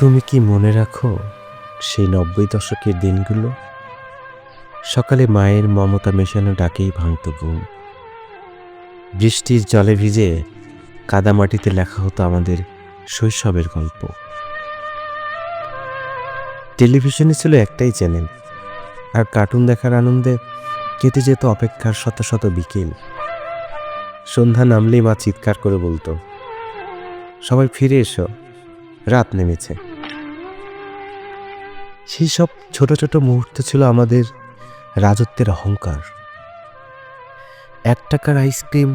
তুমি কি মনে রাখো সেই নব্বই দশকের দিনগুলো? সকালে মায়ের মমতা মেশানো ডাকেই ভাঙত ঘুম। বৃষ্টির জলে ভিজে কাদামাটিতে লেখা হতো আমাদের শৈশবের গল্প। টেলিভিশনে ছিল একটাই চ্যানেল, আর কার্টুন দেখার আনন্দে কেটে যেত অপেক্ষার শত শত বিকেল। সন্ধ্যা নামলেই মা চিৎকার করে বলতো, সবাই ফিরে এসো, রাত নেমেছে। সেই সব ছোট ছোট মুহূর্ত ছিল আমাদের রাজত্বের অহংকার। এক টাকার আইসক্রিম,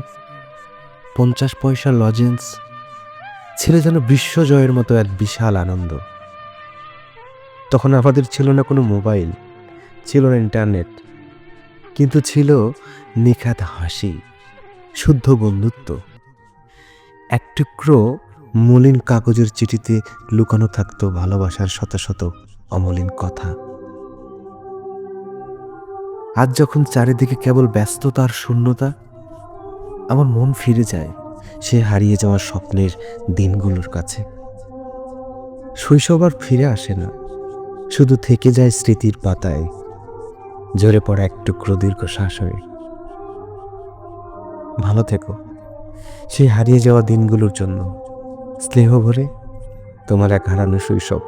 পঞ্চাশ পয়সা লজেন্স, ছিল যেন বিশ্বজয়ের মতো এক বিশাল আনন্দ। তখন আমাদের ছিল না কোনো মোবাইল, ছিল না ইন্টারনেট, কিন্তু ছিল নিখাত হাসি, শুদ্ধ বন্ধুত্ব। এক টুকরো মলিন কাগজের চিঠিতে লুকানো থাকতো ভালোবাসার শত শত অমলিন কথা। আজ যখন চারিদিকে কেবল ব্যস্ততার শূন্যতা, আমার মন ফিরে যায় সে হারিয়ে যাওয়া স্বপ্নের দিনগুলোর কাছে। শৈশব আর ফিরে আসে না, শুধু থেকে যায় স্মৃতির পাতায়, ঝরে পড়া এক টুকরো দীর্ঘশ্বাস হয়ে ভালো থেকো, সেই হারিয়ে যাওয়া দিনগুলোর জন্য। স্নেহ ভরে তোমার এক হারানো শৈশব।